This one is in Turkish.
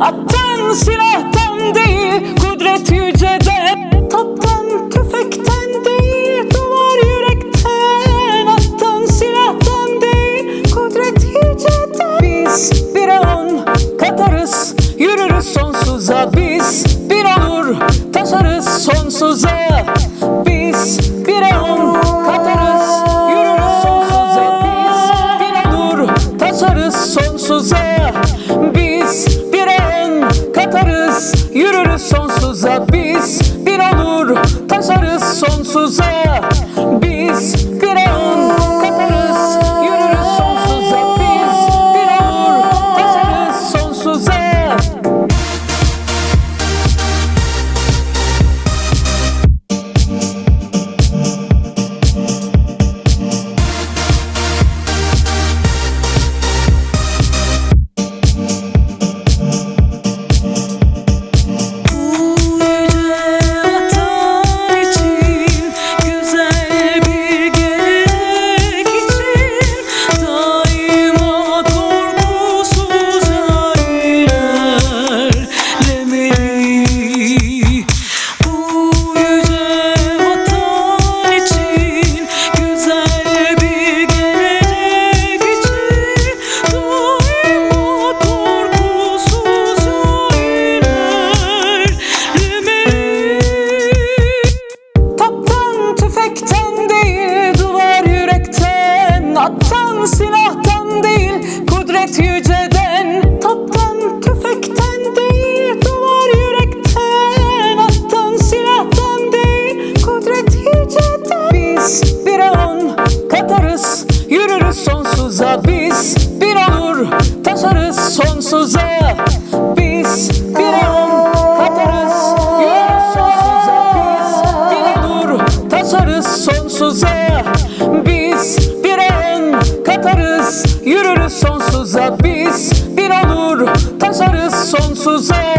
Attan silahtan değil kudret yüceden. Toptan tüfekten değil duvar yürekten. Attan silahtan değil kudret yüceden. Biz bir on katarız yürürüz sonsuza. Biz bir olur taşarız sonsuza. Biz bir on katarız yürürüz sonsuza. Biz bir olur taşarız sonsuza. Yürürüz sonsuza biz. Bir olur taşarız sonsuza. Git yüceden, toptan, tüfekten değil Duvar yürekten, attan, silahtan değil. Kudret yüceden. Biz bir on katarız, yürürüz sonsuza. Biz bir olur, taşarız sonsuza. Yürürüz sonsuza biz Bir olur taşarız sonsuza.